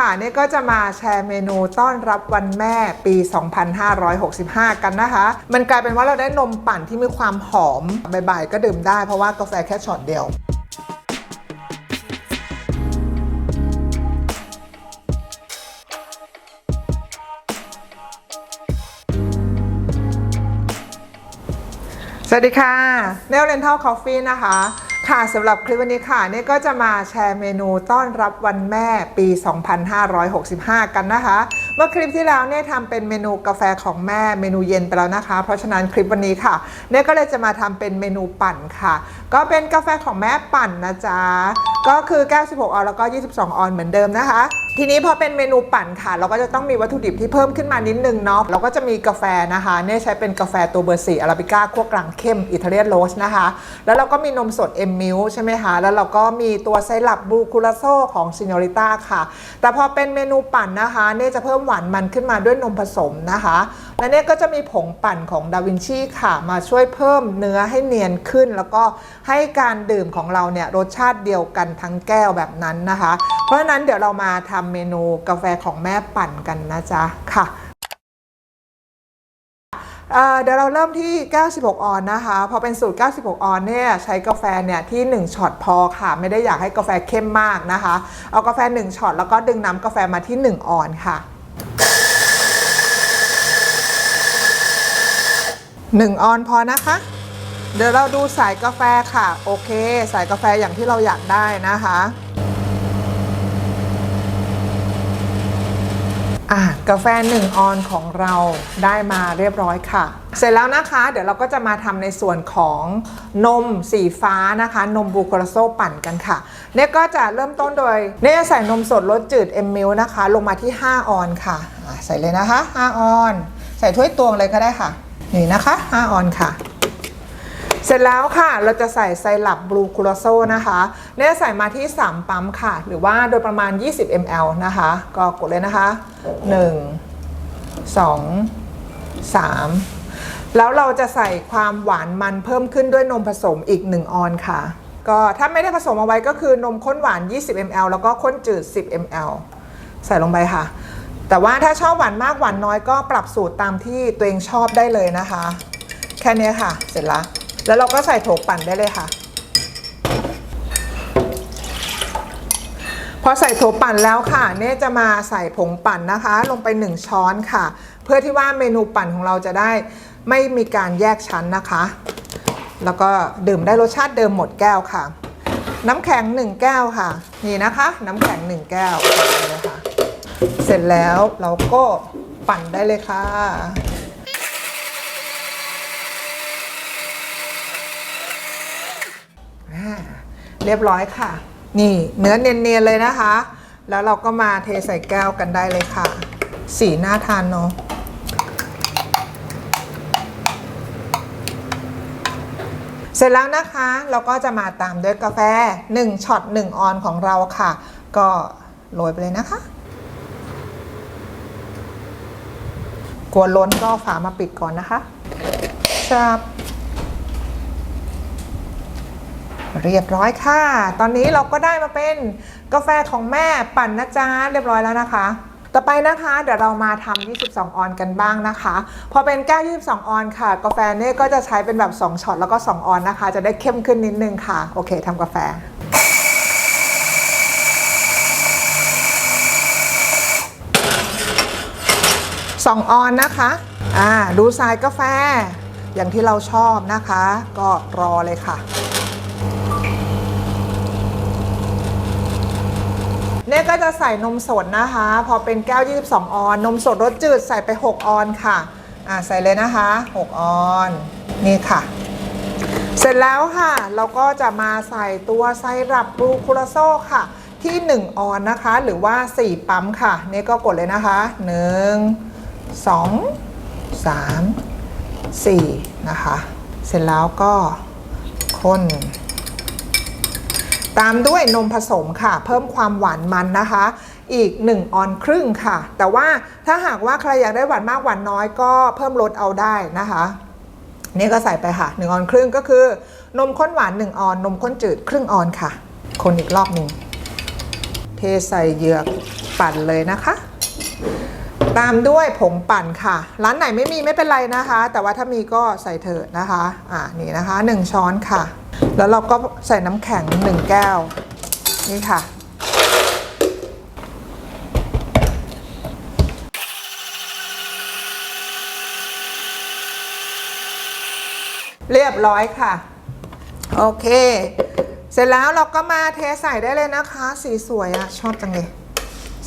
ค่ะเนี่ก็จะมาแชร์เมนูต้อนรับวันแม่ปี 2565 กันนะคะ มันกลายเป็นว่าเราได้นมปั่นที่มีความหอมบ่ายๆก็ดื่มได้เพราะว่ากาแฟแค่ช็อตเดียวสวัสดีค่ะเนลเลนทัลคอฟฟี่นะคะ ค่ะสำหรับคลิปวันนี้ค่ะเนี่ก็จะมาแชร์เมนูต้อนรับวันแม่ปี 2565 กันนะคะ เมื่อคลิปที่แล้วเนี่ยทำเป็นเมนูกาแฟของแม่เมนูเย็นไปแล้วนะคะ เพราะฉะนั้นคลิปวันนี้ค่ะเนี่ยก็เลยจะมาทำเป็นเมนูปั่นค่ะ ก็เป็นกาแฟของแม่ปั่นนะจ๊ะก็คือแก้ว 16 ออนแล้วก็ 22 ออนเหมือนเดิมนะคะทีนี้พอเป็นเมนูปั่นค่ะ เราก็จะต้องมีวัตถุดิบที่เพิ่มขึ้นมานิดนึงเนาะเราก็จะมีกาแฟนะคะเนี่ยใช้เป็นกาแฟตัวเบอร์สี่อาราบิก้าคั่วกลางเข้มอิตาเลียนโรสนะคะ แล้วเราก็มีนมสดเอ็มมิลใช่ไหมคะ แล้วเราก็มีตัวไซรัปบลูคูลาโซของซิโนริต้าค่ะ แต่พอเป็นเมนูปั่นนะคะเนี่ยจะเพิ่มหวานมันขึ้นมาด้วยนมผสมนะคะ และเนี่ยก็จะมีผงปั่นของดาวินชีค่ะ มาช่วยเพิ่มเนื้อให้เนียนขึ้น แล้วก็ให้การดื่มของเราเนี่ยรสชาติเดียวกันทั้งแก้วแบบนั้นนะคะ เพราะฉะนั้นเดี๋ยวเรามาทำเมนูกาแฟของแม่ปั่นกันนะจ๊ะค่ะเอ่อเดี๋ยวเราเริ่มที่ 96 ออนนะคะ พอเป็นสูตร 96 ออนเนี่ยใช้กาแฟเนี่ยที่ 1 ช็อตพอค่ะ ไม่ได้อยากให้กาแฟเข้มมากนะคะ เอากาแฟ 1 ช็อตแล้วก็ดึงน้ำกาแฟมาที่ 1 ออนค่ะ 1 ออนพอนะคะ เดี๋ยวเราดูสายกาแฟค่ะ โอเค สายกาแฟอย่างที่เราอยากได้นะคะอะกาแฟ1ออนของเราได้มาเรียบร้อยค่ะ เสร็จแล้วนะคะ เดี๋ยวเราก็จะมาทำในส่วนของนมสีฟ้านะคะ นมบูโคลาโซปั่นกันค่ะ เนี่ยก็จะเริ่มต้นโดย เนี่ยใส่นมสดรสจืดเอ็มมิลนะคะ ลงมาที่ 5 ออนค่ะอะใส่เลยนะคะ 5 ออน ใส่ถ้วยตวงเลยก็ได้ค่ะ นี่นะคะ5ออนค่ะ เสร็จแล้วค่ะเราจะใส่ไซรัปบลูคูลาโซนะคะเนี่ยใส่มาที่ 3 ปั๊มค่ะ หรือว่าโดยประมาณ 20 ml นะคะ ก็กดเลยนะคะ 1 2 3 แล้วเราจะใส่ความหวานมันเพิ่มขึ้นด้วยนมผสมอีก 1 ออนค่ะ ก็ถ้าไม่ได้ผสมเอาไว้ก็คือนมข้นหวาน 20 ml แล้วก็ข้นจืด 10 ml ใส่ลงไปค่ะ แต่ว่าถ้าชอบหวานมากหวานน้อยก็ปรับสูตรตามที่ตัวเองชอบได้เลยนะคะ แค่นี้ค่ะ เสร็จล้วแล้วเราก็ใส่โถปั่นได้เลยค่ะ พอใส่โถปั่นแล้วค่ะ เน่จะมาใส่ผงปั่นนะคะ ลงไป 1 ช้อนค่ะ เพื่อที่ว่าเมนูปั่นของเราจะได้ไม่มีการแยกชั้นนะคะ แล้วก็ดื่มได้รสชาติเดิมหมดแก้วค่ะ น้ำแข็ง 1 แก้วค่ะ นี่นะคะ น้ำแข็ง 1 แก้ว เสร็จแล้วเราก็ปั่นได้เลยค่ะเรียบร้อยค่ะ นี่เนื้อเนียนๆเลยนะคะ แล้วเราก็มาเทใส่แก้วกันได้เลยค่ะ สีน่าทานเนาะเสร็จแล้วนะคะเราก็จะมาตามด้วยกาแฟ 1ช็อต1ออนของเราค่ะ ก็โรยไปเลยนะคะ กลัวล้นก็ฝามาปิดก่อนนะคะชับเรียบร้อยค่ะ ตอนนี้เราก็ได้มาเป็นกาแฟของแม่ปั่นนะจ๊ะเรียบร้อยแล้วนะคะ ต่อไปนะคะ เดี๋ยวเรามาทำ22 ออนกันบ้างนะคะ พอเป็นแก้ว22 ออนค่ะ กาแฟเนี่ยก็จะใช้เป็นแบบ 2 ช็อตแล้วก็ 2 ออนนะคะ จะได้เข้มขึ้นนิดนึงค่ะ โอเคทำกาแฟ 2 ออนนะคะอ่าดูสายกาแฟ อย่างที่เราชอบนะคะ ก็รอเลยค่ะ เนี่ยก็จะใส่นมสดนะคะ พอเป็นแก้ว 22 ออน นมสดรสจืดใส่ไป 6 ออนค่ะอ่าใส่เลยนะคะ 6 ออน นี่ค่ะเสร็จแล้วค่ะเราก็จะมาใส่ตัวไซรัปบลูคูลาโซค่ะ ที่ 1 ออนนะคะ หรือว่า 4 ปั๊มค่ะ นี่ก็กดเลยนะคะ 1 2 3 4 นะคะ เสร็จแล้วก็คนตามด้วยนมผสมค่ะ เพิ่มความหวานมันนะคะ อีก 1 ออนครึ่งค่ะ แต่ว่าถ้าหากว่าใครอยากได้หวานมากหวานน้อยก็เพิ่มลดเอาได้นะคะนี่ก็ใส่ไปค่ะ 1 ออนครึ่งก็คือ นมข้นหวาน 1 ออน นมข้นจืดครึ่งออนค่ะ คนอีกรอบหนึ่งเทใส่เหยือกปั่นเลยนะคะ ตามด้วยผงปั่นค่ะ ร้านไหนไม่มีไม่เป็นไรนะคะ แต่ว่าถ้ามีก็ใส่เถิดนะคะ อ่านี่นะคะ 1 ช้อนค่ะ แล้วเราก็ใส่น้ำแข็ง 1 แก้ว นี่ค่ะเรียบร้อยค่ะ โอเค เสร็จแล้วเราก็มาเทใส่ได้เลยนะคะ สีสวยอะชอบจังเลย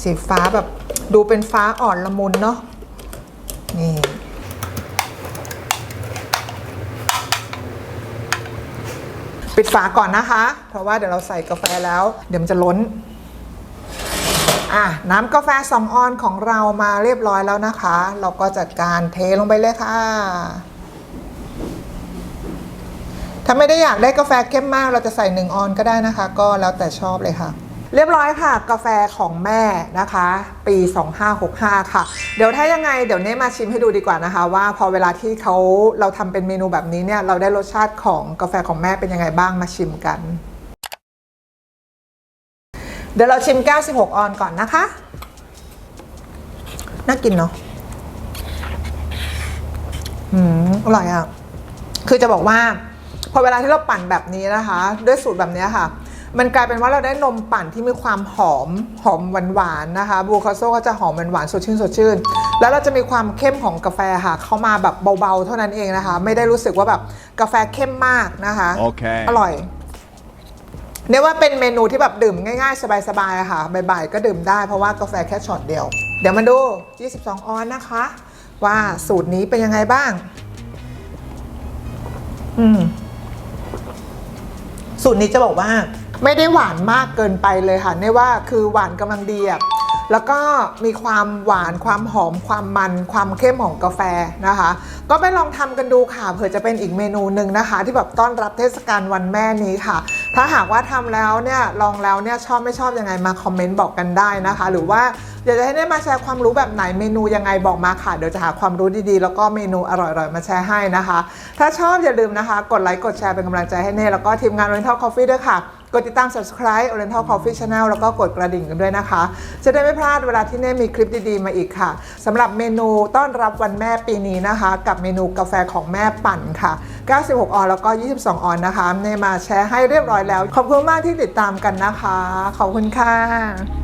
สีฟ้าแบบ ดูเป็นฟ้าอ่อนละมุนเนาะนี่ปิดฝาก่อนนะคะ เพราะว่าเดี๋ยวเราใส่กาแฟแล้ว เดี๋ยวมันจะล้น อะ น้ำกาแฟ2องออนของเรามาเรียบร้อยแล้วนะคะ เราก็จัดการเทลงไปเลยค่ะ ถ้าไม่ได้อยากได้กาแฟเข้มมาก เราจะใส่1ออนก็ได้นะคะ ก็แล้วแต่ชอบเลยค่ะ เรียบร้อยค่ะ กาแฟของแม่นะคะ ปี 2565 ค่ะ เดี๋ยวถ้ายังไงเดี๋ยวเน่มาชิมให้ดูดีกว่านะคะ ว่าพอเวลาที่เขาเราทำเป็นเมนูแบบนี้เนี่ยเราได้รสชาติของกาแฟของแม่เป็นยังไงบ้างมาชิมกัน เดี๋ยวเราชิมแก้ว 16 ออนก่อนนะคะ น่ากินเนาะอืมอร่อยอะ คือจะบอกว่า พอเวลาที่เราปั่นแบบนี้นะคะ ด้วยสูตรแบบนี้ค่ะ มันกลายเป็นว่าเราได้นมปั่นที่มีความหอมหอมหวานๆนะคะบูคาโซก็จะหอมหวานๆสดชื่นสดชื่น แล้วเราจะมีความเข้มของกาแฟค่ะเข้ามาแบบเบาๆ เท่านั้นเองนะคะ ไม่ได้รู้สึกว่าแบบกาแฟเข้มมากนะคะโอเคอร่อยเรียกว่าเป็นเมนูที่แบบดื่มง่ายๆ สบายๆอะค่ะบ่ายๆก็ดื่มได้เพราะว่ากาแฟแค่ช็อตเดียว เดี๋ยวมาดู 22 ออนนะคะ ว่าสูตรนี้เป็นยังไงบ้าง อืมสูตรนี้จะบอกว่า ไม่ได้หวานมากเกินไปเลยค่ะเนี่ยว่าคือหวานกำลังดีอะแล้วก็มีความหวานความหอมความมัน ความเข้มของกาแฟนะคะ ก็ไปลองทำกันดูค่ะเผื่อจะเป็นอีกเมนูหนึ่งนะคะ ที่แบบต้อนรับเทศกาลวันแม่นี้ค่ะ ถ้าหากว่าทำแล้วเนี่ยลองแล้วเนี่ยชอบไม่ชอบยังไงมาคอมเมนต์บอกกันได้นะคะ หรือว่าอยากจะให้ได้มาแชร์ความรู้แบบไหนเมนูยังไงบอกมาค่ะ เดี๋ยวจะหาความรู้ดีๆ แล้วก็เมนูอร่อยๆ มาแชร์ให้นะคะ ถ้าชอบอย่าลืมนะคะ กดไลค์กดแชร์เป็นกำลังใจให้เน่แล้วก็ทีมงาน Oriental Coffee ด้วยค่ะ กดติดตาม subscribe Oriental Coffee Channel แล้วก็กดกระดิ่งกันด้วยนะคะ จะได้ไม่พลาดเวลาที่เน่มีคลิปดีๆ มาอีกค่ะสำหรับเมนูต้อนรับวันแม่ปีนี้นะคะ กับเมนูกาแฟของแม่ปั่นค่ะ 96 ออนแล้วก็ 22 ออนนะคะเน่มาแชร์ให้เรียบร้อยแล้ว ขอบคุณมากที่ติดตามกันนะคะ ขอบคุณค่ะ